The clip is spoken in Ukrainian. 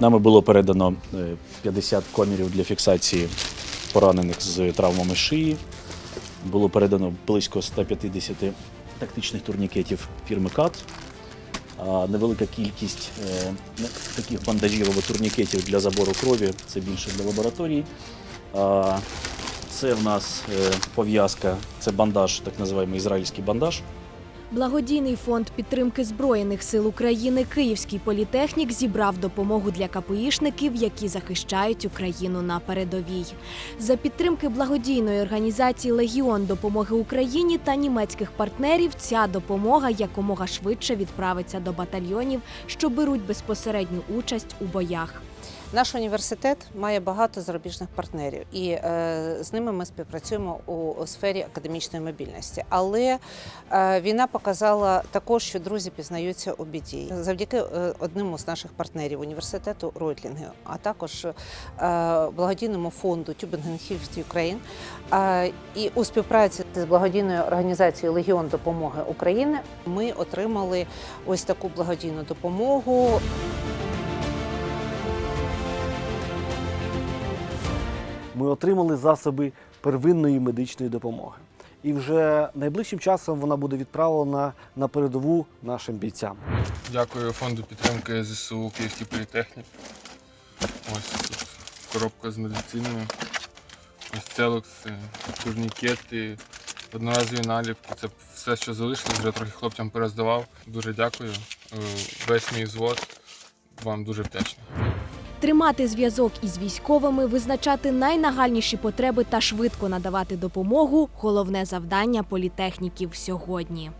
Нами було передано е, 50 комірів для фіксації поранених з травмами шиї. Було передано близько 150 тактичних турнікетів фірми КАТ. Невелика кількість е, таких бандажів або турнікетів для забору крові, це більше для лабораторії. Це в нас е, пов'язка, це бандаж, так називаємо ізраїльський бандаж. Благодійний фонд підтримки Збройних сил України Київський політехнік зібрав допомогу для КПІшників, які захищають Україну на передовій. За підтримки благодійної організації Легіон допомоги Україні та німецьких партнерів ця допомога якомога швидше відправиться до батальйонів, що беруть безпосередню участь у боях. Наш університет має багато зарубіжних партнерів, і е, з ними ми співпрацюємо у, у сфері академічної мобільності. Але е, війна показала також, що друзі пізнаються у біді. Завдяки е, одному з наших партнерів університету Ройтлінги, а також е, благодійному фонду Hilft Ukraine. Е, і у співпраці з благодійною організацією Легіон допомоги України ми отримали ось таку благодійну допомогу. Ми отримали засоби первинної медичної допомоги. І вже найближчим часом вона буде відправлена на передову нашим бійцям. Дякую фонду підтримки ЗСУ Київський політехнік. Ось тут коробка з медициною. Ось целокси, турнікети, одноразові наліпки. Це все, що залишилось, вже трохи хлопцям перездавав. Дуже дякую. Е, Весь мій взвод вам дуже вдячний. Тримати зв'язок із військовими, визначати найнагальніші потреби та швидко надавати допомогу головне завдання політехніків сьогодні.